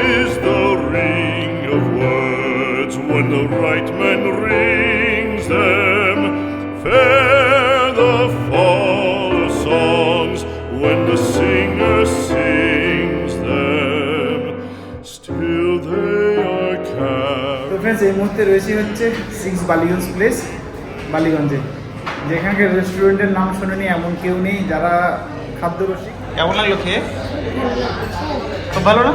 Is the ring of words when the right man rings them. Fair the fall of songs when the singer sings them. Still they are তো carried. Friends এই মুহূর্তে রয়েছে হচ্ছে six Ballygunge place বালিগঞ্জে যেখানকার রেস্টুরেন্টের নাম শোনেনি এমন কেউ নেই যারা খাদ্য রসিক কেমন লাগল খেয়ে খুব ভালো না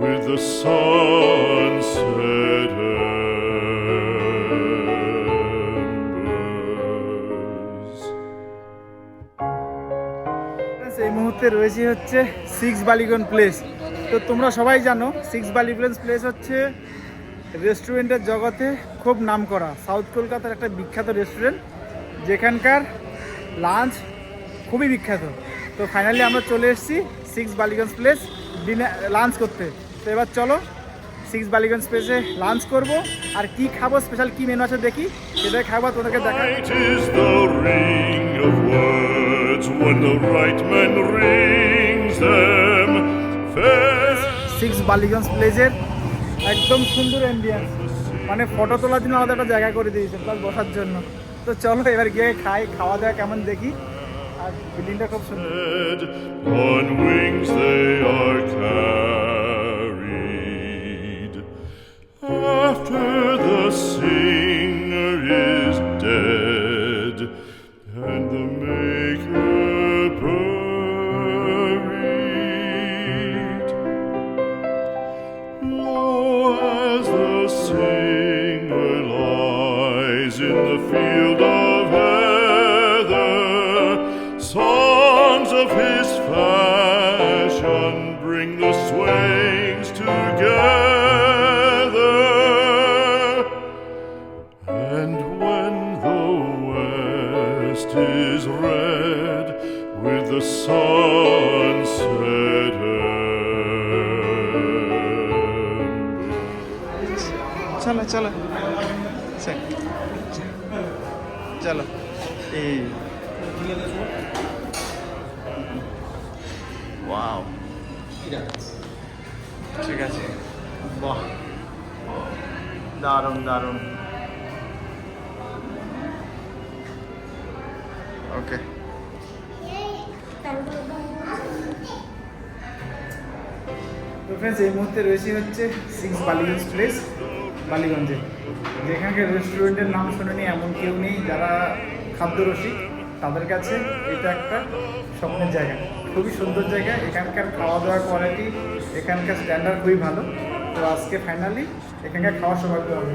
with the sunset embers. এই মুহূর্তে রয়েছে হচ্ছে সিক্স বালিগঞ্জ প্লেস তো তোমরা সবাই জানো সিক্স বালিগঞ্জ প্লেস হচ্ছে রেস্টুরেন্টের জগতে খুব নাম করা সাউথ কলকাতার একটা বিখ্যাত রেস্টুরেন্ট যেখানকার লাঞ্চ খুবই বিখ্যাত। তো ফাইনালি আমরা চলে এসেছি six Ballygunge place dinner lunch করতে। তো এবার চলো সিক্স বালিগঞ্জ প্লেসে লাঞ্চ করব। আর কি খাব স্পেশাল কি মেনু আছে দেখি। সেটাই খাব তোমাদেরকে. Fair. সিক্স বালিগঞ্জ প্লেসের একদম সুন্দর অ্যাম্বিয়েন্স মানে ফটো তোলার জন্য আলাদা একটা জায়গা করে দিয়েছে প্লাস বসার জন্য। তো চলো এবার গিয়ে খাই খাওয়া দাওয়া কেমন দেখি। আর বিল্ডিংটা খুব সুন্দর। After the singer is dead, and the maker buried. Lo, as the singer lies in the field চলো চলো। চলো। এই। ওয়াও। ঠিক আছে। বাহ। দারুণ দারুণ। ওকে। তো ফ্রেন্ডস এই মুহূর্তে রয়েছে হচ্ছে সিক্স বালিগঞ্জ প্লেস বালিগঞ্জে। যেখানকার রেস্টুরেন্টের নাম শোনেনি, এমন কেউ নেই যারা খাদ্য রসিক তাদের কাছে এটা একটা স্বপ্নের জায়গা। খুবই সুন্দর জায়গা, এখানকার খাওয়া দাওয়ার কোয়ালিটি এখানকার স্ট্যান্ডার্ড খুবই ভালো। তো আজকে ফাইনালি এখানকার খাওয়ার সৌভাগ্য হবে।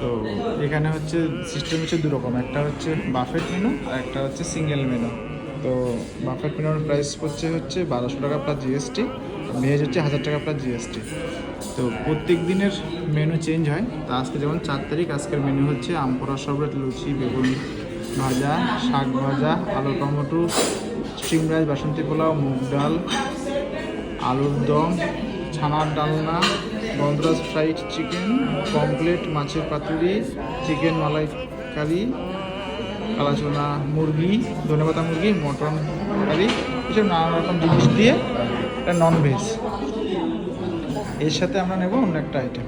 তো এখানে হচ্ছে সিস্টেম হচ্ছে দু রকম। একটা হচ্ছে বাফেট মেনু আর একটা হচ্ছে সিঙ্গেল মেনু তো বাফেট মেনুর প্রাইস পড়ছে হচ্ছে বারোশো টাকা প্লাস জিএসটি ভেজ হচ্ছে হাজার টাকা প্লাস জিএসটি তো প্রত্যেক দিনের মেনু চেঞ্জ হয়। তো আজকে যেমন চার তারিখ, আজকের মেনু হচ্ছে আমপোড়া সবরেট, লুচি, বেগুন ভাজা, শাক ভাজা, আলু tomato string rice, basanti pulao, মুগ ডাল, আলুর দম, ছানার ডালনা গন্ধরাজ ফ্রাইড চিকেন পমপ্লেট মাছের পাতুরি চিকেন মালাইকারি, কালাচোনা মুরগি, ধনেপাতা মুরগি, মটন কারি এসব নানা রকম জিনিস দিয়ে এটা নন ভেজ এর সাথে আমরা নেব অন্য একটা আইটেম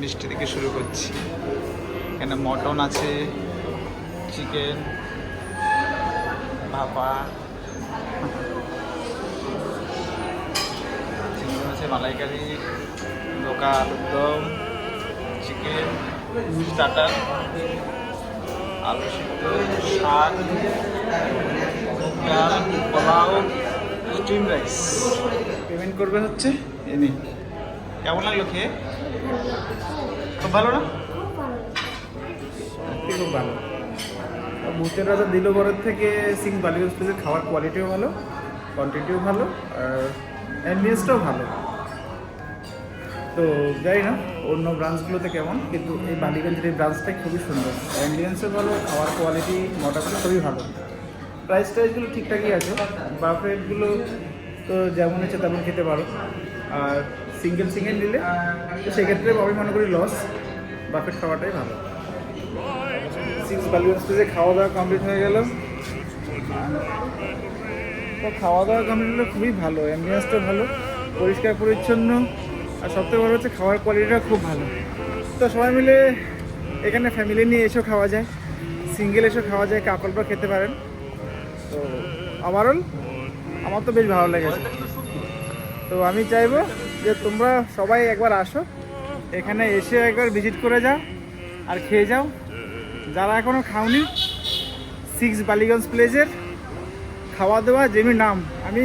মিষ্টি থেকে শুরু করছি। এখানে মটন আছে, চিকেন, ভাপা, চিংড়ি মাছের মালাইকারি দোকা আলুর দম চিকেন স্টার্টার আলু সিদ্ধ, শাক পোলাও স্টিম রাইস পেমেন্ট করবে হচ্ছে? এমনি কেমন লাগল খেয়ে? খুব ভালো না? খুব ভালো। ভূতের রাজা দিল বরের থেকে সিং বালিগঞ্জ প্লেসের খাওয়ার কোয়ালিটিও ভালো কোয়ান্টিটিও ভালো আর অ্যাম্বিয়েন্সটাও ভালো। তো জানি না অন্য ব্রাঞ্চগুলোতে কেমন কিন্তু এই বালিগঞ্জের এই ব্রাঞ্চটাই খুবই সুন্দর। অ্যাম্বিয়েন্সও ভালো খাওয়ার কোয়ালিটি মোটামুটি খুবই ভালো। প্রাইস টাইসগুলো ঠিকঠাকই আছে। বাফেটগুলো তো যেমন ইচ্ছে তেমন খেতে পারো। আর সিঙ্গেল সিঙ্গেল নিলে তো সেক্ষেত্রে আমি মনে করি লস বাফেট খাওয়াটাই ভালো। সিক্স বালিগঞ্জ প্লেসে খাওয়া দাওয়া কমপ্লিট হয়ে গেল। তো খাওয়া দাওয়া কমপ্লিট হলো খুবই ভালো অ্যাম্বিয়েন্সটা ভালো, পরিষ্কার পরিচ্ছন্ন। আর সবথেকে বড় হচ্ছে খাওয়ার কোয়ালিটিটা খুব ভালো। তো সবাই মিলে এখানে ফ্যামিলি নিয়ে এসেও খাওয়া যায়। সিঙ্গেল এসেও খাওয়া যায় কাপলরা খেতে পারেন। তো ওভারঅল আমার তো বেশ ভালো লেগেছে। তো আমি চাইব যে তোমরা সবাই একবার আসো, এখানে এসে একবার ভিজিট করে যাও আর খেয়ে যাও। যারা এখনও খাওনি সিক্স বালিগঞ্জ প্লেসের খাওয়া দাওয়া যেমনি নাম, আমি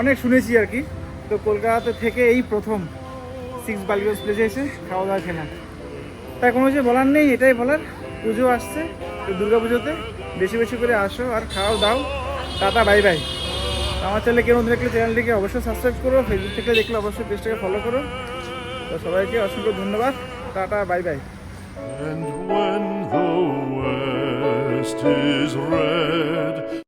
অনেক শুনেছি আর কি। তো কলকাতাতে থেকে এই প্রথম সিক্স বালিগঞ্জ প্লেসে এসে খাওয়া দাওয়া খেলাম। তাই কোনো কিছু বলার নেই, এটাই বলার। পুজো আসছে, তো দুর্গা পুজোতে বেশি বেশি করে আসো আর খাও দাও টাটা, বাই বাই। আমার চ্যানেলে কেউ দেখলে চ্যানেলটিকে অবশ্যই সাবস্ক্রাইব করো ফেসবুক থেকে দেখলে অবশ্যই পেজটাকে ফলো করো। তো সবাইকে অসংখ্য ধন্যবাদ। Tata, bye bye. And when the west is red